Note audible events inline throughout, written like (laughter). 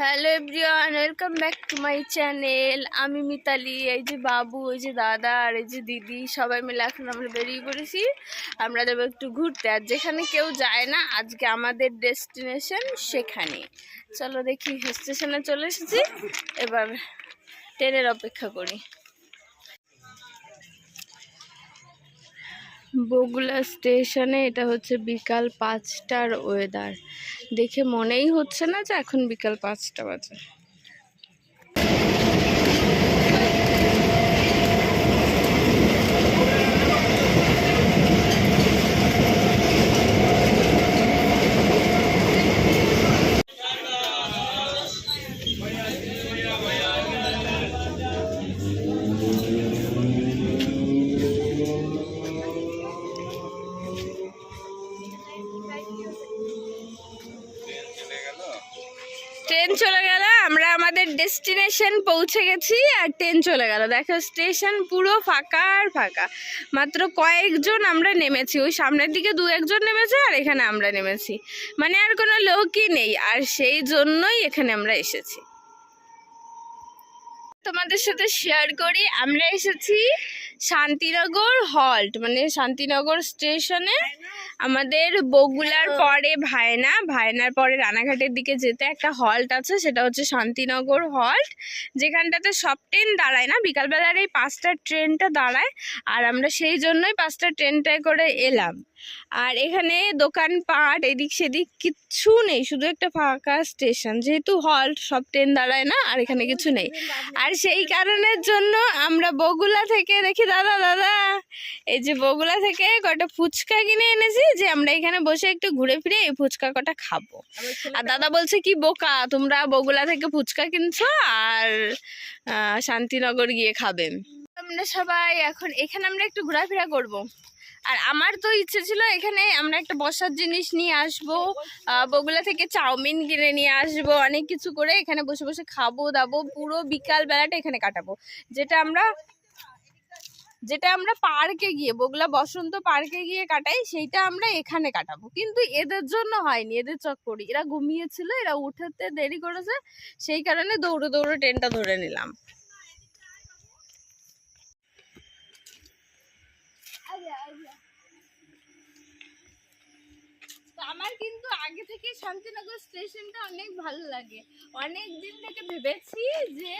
Hello everyone welcome back to my channel আমি মিতালি, এই যে বাবু, এই যে দাদা আর এই যে দিদি, সবাই মিলে এখন আমরা বেরিয়ে পড়েছি। আমরা যাব একটু ঘুরতে। আর যেখানে কেউ যায় না, আজকে আমাদের ডেস্টিনেশন সেখানে। চলো দেখি স্টেশনে চলে এসেছি। এবার ট্রেনের অপেক্ষা করি। বগুলা স্টেশনে এটা হচ্ছে বিকাল পাঁচটার ওয়েদার দেখে মনেই হচ্ছে না যে এখন বিকাল পাঁচটা বাজে। ট্রেন চলে গেল, আমরা আমাদের ডেস্টিনেশন পৌঁছে গেছি আর ট্রেন চলে গেল। দেখো, স্টেশন পুরো ফাঁকা আর ফাঁকা। মাত্র কয়েকজন আমরা নেমেছি, ওই সামনের দিকে দু একজন নেমেছে আর এখানে আমরা নেমেছি। মানে আর কোনো লোকই নেই, আর সেই জন্যই এখানে আমরা এসেছি। তোমাদের সাথে শেয়ার করি, আমরা এসেছি শান্তিনগর হল্ট মানে শান্তিনগর স্টেশনে আমাদের বগুলার পরে ভায়না। ভায়নার পরে রানাঘাটের দিকে যেতে একটা হল্ট আছে, সেটা হচ্ছে শান্তিনগর হল্ট। যেখানটাতে সব ট্রেন দাঁড়ায় না, বিকালবেলার এই পাঁচটা ট্রেনটা দাঁড়ায়, আর আমরা সেই জন্যই পাঁচটা ট্রেনটায় করে এলাম। আর এখানে দোকানপাট, এদিক সেদিক কিচ্ছু নেই, শুধু একটা ফাঁকা স্টেশন। যেহেতু হল্ট, সব ট্রেন দাঁড়ায় না, আর এখানে কিছু নেই। আর সেই কারণের জন্য আমরা বগুলা থেকে দেখি দাদা দাদা। এই যে বগুলা থেকে কটা ফুচকা কিনে এনেছি যে আমরা এখানে বসে একটু ঘুরে ফিরে এই ফুচকা কটা খাব। আর দাদা বলছে কি বোকা তোমরা বগুলা থেকে ফুচকা কিনছো আর শান্তিনগর গিয়ে খাবেন আমরা সবাই এখন এখানে আমরা একটু ঘোরাফেরা করব। আর আমার তো ইচ্ছে ছিল এখানে আমরা একটা বসার জিনিস নিয়ে আসব। বগুলা থেকে চাউমিন কিনে নিয়ে আসব অনেক কিছু করে এখানে বসে বসে খাব দাবো পুরো বিকাল বেলাটা এখানে কাটাবো। যেটা আমরা যেটা আমরা পার্কে গিয়ে, বগুলা বসন্ত পার্কে গিয়ে কাটাই, সেইটা আমরা এখানে কাটাবো। কিন্তু এদের জন্য হয়নি, এদের চক্করি এরা ঘুমিয়েছিল, এরা উঠাতে দেরি করেছে, সেই কারণে দৌড়ে দৌড়ে ট্রেনটা ধরে নিলাম। আমার কিন্তু আগে থেকে শান্তিনগর স্টেশনটা অনেক ভালো লাগে। অনেক দিন থেকে ভেবেছি যে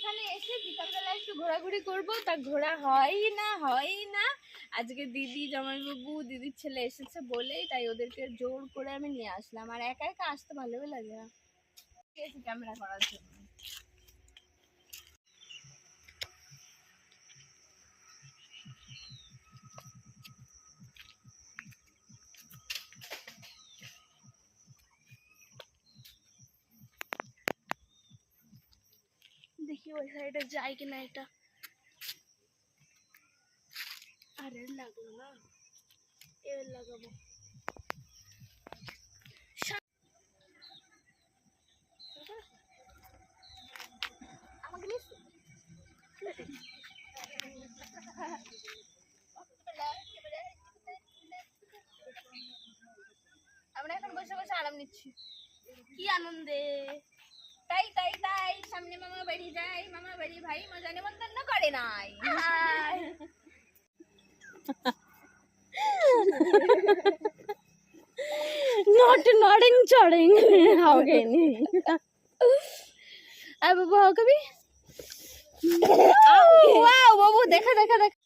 এখানে এসে বিকালবেলা একটু ঘোরাঘুরি করব। তা ঘোরা হয় না হয় না। আজকে দিদি, জামাইবাবু, দিদির ছেলে এসেছে বলেই তাই ওদেরকে জোর করে আমি নিয়ে আসলাম। আর একা একা আসতে ভালোই লাগে না। ক্যামেরা করার জন্য। দেখি ওই সাইডে যায় কিনা এটা। আর লাগল না? এর লাগাবো। আমরা এখন বসে বসে আরাম নিচ্ছি। কি আনন্দে তাই তাই তাই সামনে মামা বাড়ি যাই মামা বাড়ি না নেমন্তন্ন করে নাই। নট নডিং চড়িং হাও গেনি আর বাবু হাও কবি ওয়াও বাবু দেখা দেখা দেখা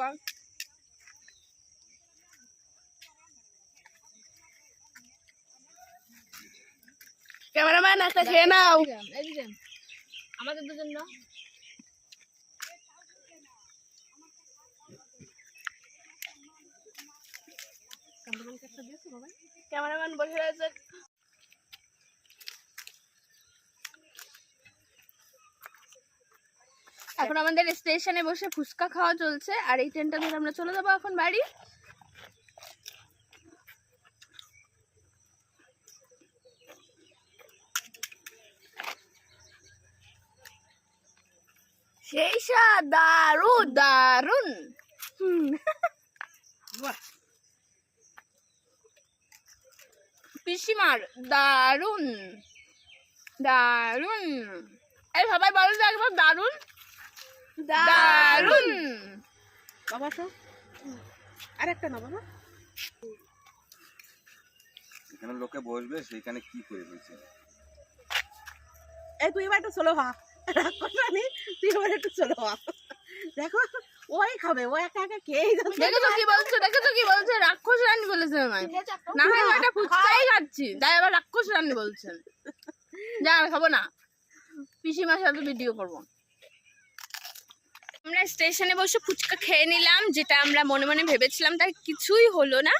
করো ক্যামেরাম্যান একটা খেয়ে নাও। আমাদের দুজন না? ক্যামেরাম্যান বসে রয়েছে। এখন আমাদের স্টেশনে বসে ফুচকা খাওয়া চলছে আর এই ট্রেনটা ধরে আমরা চলে যাব এখন বাড়ি। সেই দারুণ। দারুণ দারুণ। দারুণ। এই সবাই বলো তো একবার দারুণ বাবা তো আর একটা না বাবা। এখানে লোকে বসবে সেইখানে কি করে এই তুই এবার একটু চলো হা। তুই এবার একটু চলো হা। দেখো ওই খাবে ও একা একা খেয়েই যাচ্ছে। দেখেছ কি বলছো? দেখেছ কি বলছো? রাক্ষস রানী বলেছে আমায়। না হয় একটা ফুচকাই খাচ্ছি। তাই আবার রাক্ষস রানী বলছেন। যা আর খাব না। পিসিমার সাথে ভিডিও করব। আমরা স্টেশনে বসে ফুচকা খেয়ে নিলাম, যেটা আমরা মনে মনে ভেবেছিলাম, তার কিছুই হলো না।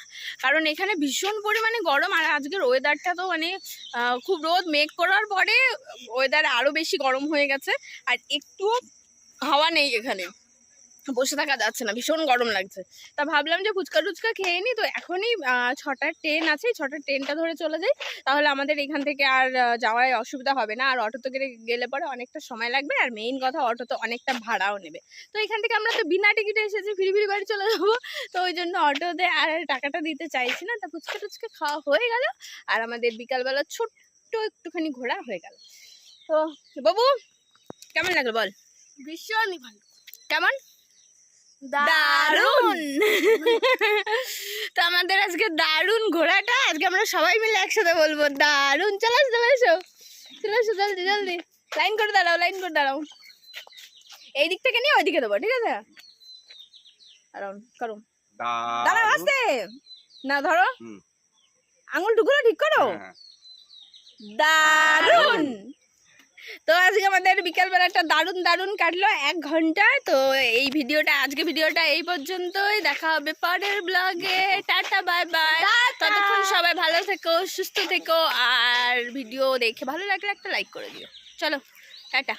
কারণ এখানে ভীষণ পরিমাণে গরম, আর আজকের ওয়েদারটা তো মানে খুব রোদ, মেঘ করার পরে ওয়েদার আরও বেশি গরম হয়ে গেছে, আর একটু হাওয়া নেই এখানে। বসে থাকা যাচ্ছে না ভীষণ গরম লাগছে। তা ভাবলাম যে ফুচকা টুচকা খেয়ে নি তো এখনই ছটার ট্রেন আছে ছটার ট্রেনটা ধরে চলে যাই। তাহলে আমাদের এখান থেকে আর যাওয়ায় অসুবিধা হবে না। আর অটোতে গেলে গেলে পরে অনেকটা সময় লাগবে আর মেইন কথা অটোতে অনেকটা ভাড়াও নেবে। তো এখান থেকে আমরা তো বিনা টিকিটে এসেছি ফিরি ফিরি বাড়ি চলে যাব। তো ওই জন্য অটোতে আর টাকাটা দিতে চাইছি না। তা ফুচকা টুচকা খাওয়া হয়ে গেল আর আমাদের বিকালবেলা ছোট্ট একটুখানি ঘোরা হয়ে গেল। তো বাবু কেমন লাগল বল? ভীষণই ভালো। কেমন? দারুণ (laughs) তো আমাদের আজকে দারুণ ঘোড়াটা আজকে আমরা সবাই মিলে একসাথে বলব দারুণ চলে আসো চলে এসো চলে এসো জলদি জলদি। লাইন করে দাঁড়াও লাইন করে দাঁড়াও। এই দিক থেকে নিয়ে ওই দিকে দেবো ঠিক আছে? দাঁড়াও করো। দাঁড়াও আস্তে। না ধরো। আঙুল টুকুলো ঠিক করো। হ্যাঁ, দারুণ তো আজকে আমাদের বিকালবেলা একটা দারুণ দারুণ কাটলো এক ঘণ্টা। তো এই ভিডিওটা আজকে ভিডিওটা এই পর্যন্তই। দেখা হবে পরের ব্লগে টাটা বাই বাই ততক্ষণ সবাই ভালো থেকো সুস্থ থেকো আর ভিডিও দেখে ভালো লাগলে একটা লাইক করে দিও। চলো টাটা।